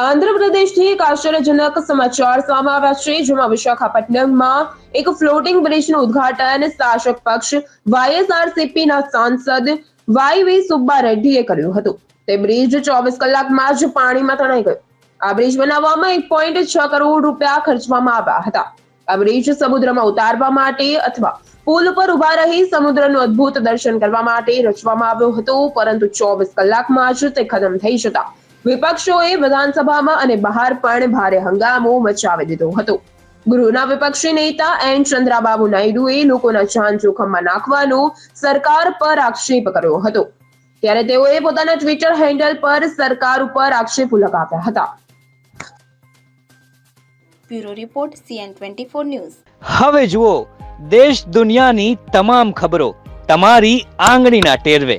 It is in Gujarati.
આંધ્રપ્રદેશથી એક આશ્ચર્યજનક સમાચાર સામે આવ્યા છે, જેમાં વિશાખાપટ્ટનમમાં એક ફ્લોટિંગ બ્રિજનું ઉદ્ઘાટન શાસક પક્ષ વાયએસઆરસીપીના સાંસદ વાય વી સુબ્બા રેડ્ડીએ કર્યું હતું. તે બ્રિજ ચોવીસ કલાકમાં જ પાણીમાં તણાઈ ગયો. આ બ્રિજ બનાવવામાં એક પોઈન્ટ છ કરોડ રૂપિયા ખર્ચવામાં આવ્યા હતા. આ બ્રિજ સમુદ્રમાં ઉતારવા માટે અથવા પુલ પર ઊભા રહી સમુદ્રનું અદ્ભુત દર્શન કરવા માટે રચવામાં આવ્યો હતો, પરંતુ ચોવીસ કલાકમાં જ તે ખતમ થઈ જતા. વિપક્ષોએ વિધાનસભામાં અને બહાર પણ ભારે હંગામો મચાવી દીધો હતો. ગૃહના વિપક્ષી નેતા એન ચંદ્રાબાબુ નાયડુએ લોકોના જાન જોખમમાં નાખવાનો સરકાર પર આક્ષેપ કર્યો હતો. ત્યારે તેઓએ પોતાના ટ્વિટર હેન્ડલ પર સરકાર ઉપર આક્ષેપો લગાવ્યા હતા. Bureau report CN twenty four news. હવે જુઓ દેશ દુનિયાની તમામ ખબરો તમારી આંગળીના ટેરવે.